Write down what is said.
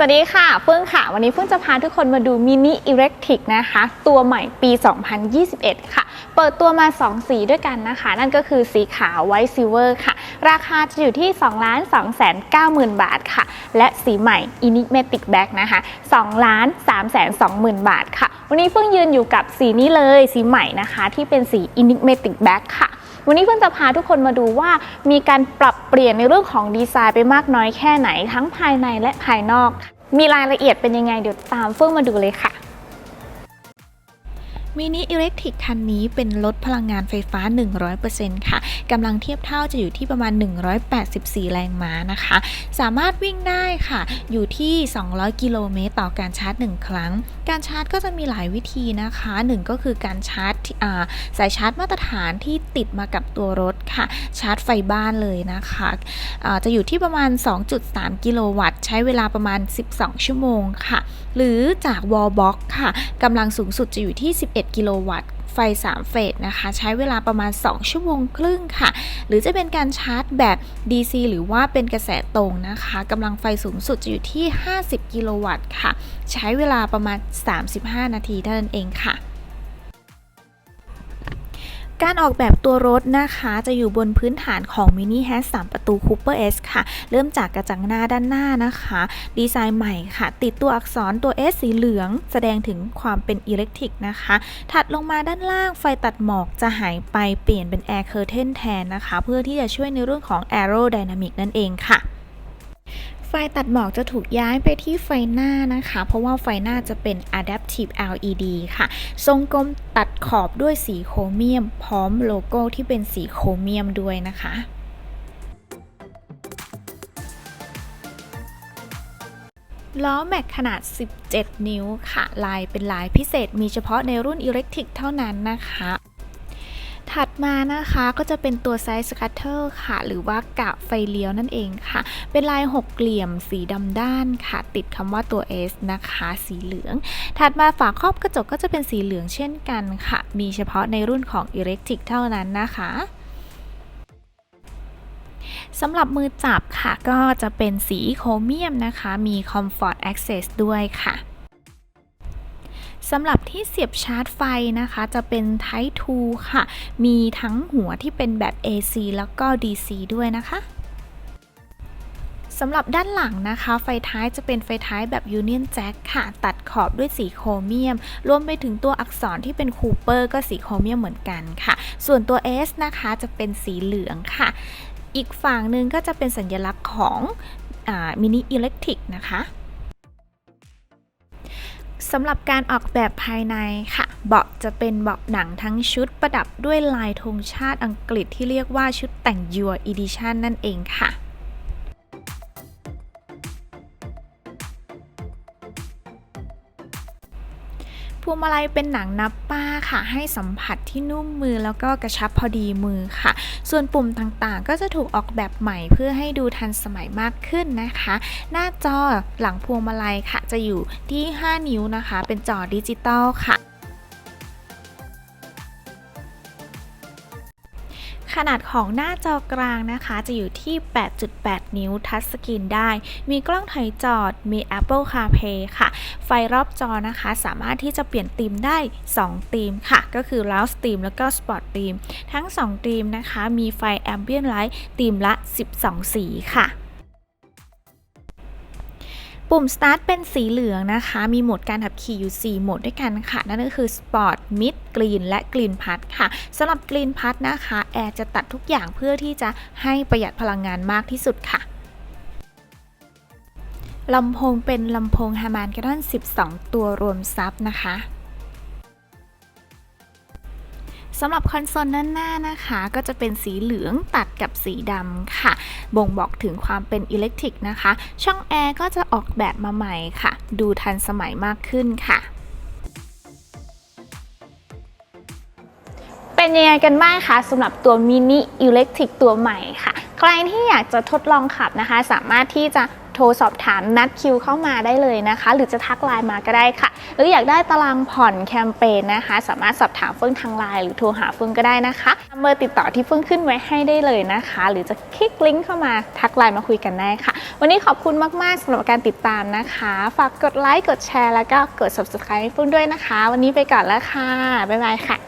สวัสดีค่ะเฟื่องค่ะ วันนี้เฟื่องจะพาทุกคนมาดูมินิอิเล็กทริกนะคะ ตัวใหม่ปี 2021 ค่ะ เปิดตัวมา 2 สีด้วยกันนะคะ นั่นก็คือสีขาวไวท์ซิลเวอร์ค่ะ ราคาจะอยู่ที่ 2 2 9 0 0 0 0 บาทค่ะ และสีใหม่ Enigmatic Black นะคะ 2 3 2 0 0 0 0 บาทค่ะ วันนี้เฟื่องยืนอยู่กับสีนี้เลยสีใหม่นะคะ ที่เป็นสี Enigmatic Black ค่ะ วันนี้เพื่อนจะพาทุกคนมาดูว่ามีการปรับเปลี่ยนในเรื่องของดีไซน์ไปมากน้อยแค่ไหนทั้งภายในและภายนอก มีรายละเอียดเป็นยังไงเดี๋ยวตามเฟื่องมาดูเลยค่ะ มินิอิเล็กทริกคันนี้เป็นรถพลังงานไฟฟ้า 100%ค่ะกำลังเทียบเท่าจะอยู่ที่ประมาณ 184 แรงม้านะคะ สามารถวิ่งได้ค่ะ อยู่ที่ 200 กิโลเมตรต่อการชาร์จ 1 ครั้ง การชาร์จก็จะมีหลายวิธีนะคะ 1 ก็คือการชาร์จสายชาร์จมาตรฐานที่ติดมากับตัวรถค่ะ ชาร์จไฟบ้านเลยนะคะอ่าจะอยู่ที่ประมาณ 2.3 กิโลวัตต์ ใช้เวลาประมาณ 12 ชั่วโมงค่ะ หรือจากวอลบ็อกค่ะกำลังสูงสุดจะอยู่ที่ 11กิโลวัตต์ไฟ 3 เฟสนะคะ ใช้เวลาประมาณ 2 ชั่วโมงครึ่งค่ะ หรือจะเป็นการชาร์จแบบ DC หรือว่าเป็นกระแสตรงนะคะกำลังไฟสูงสุดจะอยู่ที่ 50 กิโลวัตต์ค่ะ ใช้เวลาประมาณ 35 นาทีเท่านั้นเองค่ะ การออกแบบตัวรถนะคะจะอยู่บนพื้นฐานของ Mini h a s 3ประตู Cooper S ค่ะ เริ่มจากกระจังหน้าด้านหน้านะคะ ดีไซน์ใหม่ค่ะ ติดตัวอักษรตัว S สีเหลือง แสดงถึงความเป็นอิเล็กทริกนะคะ ถัดลงมาด้านล่างไฟตัดหมอกจะหายไปเปลี่ยนเป็น Air Curtain แทนนะคะ เพื่อที่จะช่วยในเรื่องของ Aerodynamic นั่นเองค่ะ ไฟตัดหมอกจะถูกย้ายไปที่ไฟหน้านะคะ เพราะว่าไฟหน้าจะเป็น Adaptive LED ค่ะ ทรงกลมตัดขอบด้วยสีโครเมียม พร้อมโลโก้ที่เป็นสีโครเมียมด้วยนะคะล้อแม็กขนาด 17 นิ้วค่ะ ลายเป็นลายพิเศษมีเฉพาะในรุ่นอิเล็กทริกเท่านั้นนะคะ ถัดมานะคะก็จะเป็นตัวไซส์สคัตเตอร์ค่ะ หรือว่ากะไฟเลี้ยวนั่นเองค่ะ เป็นลายหกเหลี่ยมสีดำด้านค่ะ ติดคำว่าตัว S นะคะ สีเหลือง ถัดมาฝาครอบกระจกก็จะเป็นสีเหลืองเช่นกันค่ะ มีเฉพาะในรุ่นของอิเล็กทริกเท่านั้นนะคะสำหรับมือจับค่ะก็จะเป็นสีโครเมียมนะคะ มี Comfort Access ด้วยค่ะ สำหรับที่เสียบชาร์จไฟนะคะ จะเป็น Type 2 ค่ะ มีทั้งหัวที่เป็นแบบ AC แล้วก็ DC ด้วยนะคะสำหรับด้านหลังนะคะ ไฟท้ายจะเป็นไฟท้ายแบบ Union Jack ค่ะ ตัดขอบด้วยสีโครเมียม รวมไปถึงตัวอักษรที่เป็นคูเปอร์ก็สีโครเมียมเหมือนกันค่ะ ส่วนตัว S นะคะจะเป็นสีเหลืองค่ะ อีกฝั่งหนึ่งก็จะเป็นสัญลักษณ์ของมินิอิเล็กทริกนะคะ สำหรับการออกแบบภายในค่ะ เบาะจะเป็นเบาะหนังทั้งชุดประดับด้วยลายธงชาติอังกฤษที่เรียกว่าชุดแต่ง Your Edition นั่นเองค่ะ วงมาลัยเป็นหนังนับป้าค่ะ ให้สัมผัสที่นุ่มมือแล้วก็กระชับพอดีมือค่ะ ส่วนปุ่มต่างๆ ก็จะถูกออกแบบใหม่เพื่อให้ดูทันสมัยมากขึ้นนะคะ หน้าจอหลังพวงมาลัยค่ะ จะอยู่ที่ 5 นิ้วนะคะ เป็นจอดิจิตอลค่ะ ขนาดของหน้าจอกลางนะคะ จะอยู่ที่ 8.8 นิ้วทัชสกรีนได้ มีกล้องถอยจอด มี Apple CarPlay ค่ะ ไฟรอบจอนะคะ สามารถที่จะเปลี่ยนธีมได้ 2 ธีมค่ะ ก็คือ Lounge Theme แล้วก็ Sport Theme ทั้ง 2 ธีมนะคะ มีไฟ Ambient Light ธีมละ 12 สีค่ะ ปุ่ม Start เป็นสีเหลืองนะคะ มีโหมดการขับขี่อยู่ 4 โหมดด้วยกันค่ะ นั่นก็คือ Sport Mid Green และ Green Pass ค่ะสำหรับ Green Pass นะคะ แอร์จะตัดทุกอย่างเพื่อที่จะให้ประหยัดพลังงานมากที่สุดค่ะลำโพงเป็นลำโพง Harman Kardon 12 ตัวรวมซับนะคะ สำหรับคอนโซลด้านหน้านะคะ ก็จะเป็นสีเหลืองตัดกับสีดำค่ะ บ่งบอกถึงความเป็นอิเล็กทริกนะคะ ช่องแอร์ก็จะออกแบบมาใหม่ค่ะ ดูทันสมัยมากขึ้นค่ะเป็นยังไงกันบ้างคะสำหรับตัวมินิอิเล็กทริกตัวใหม่ค่ะ ใครที่อยากจะทดลองขับนะคะ สามารถที่จะ โทรสอบถามนัดคิวเข้ามาได้เลยนะคะ หรือจะทักไลน์มาก็ได้ค่ะ หรืออยากได้ตารางผ่อนแคมเปญนะคะ สามารถสอบถามเฟื่องทางไลน์หรือโทรหาเฟื่องก็ได้นะคะเบอร์ติดต่อที่เฟื่องขึ้นไว้ให้ได้เลยนะคะ หรือจะคลิกลิงก์เข้ามาทักไลน์มาคุยกันได้ค่ะ วันนี้ขอบคุณมากๆสำหรับการติดตามนะคะ ฝากกดไลค์กดแชร์แล้วก็กด subscribe เฟื่องด้วยนะคะ วันนี้ไปก่อนแล้วค่ะบ๊ายบายค่ะ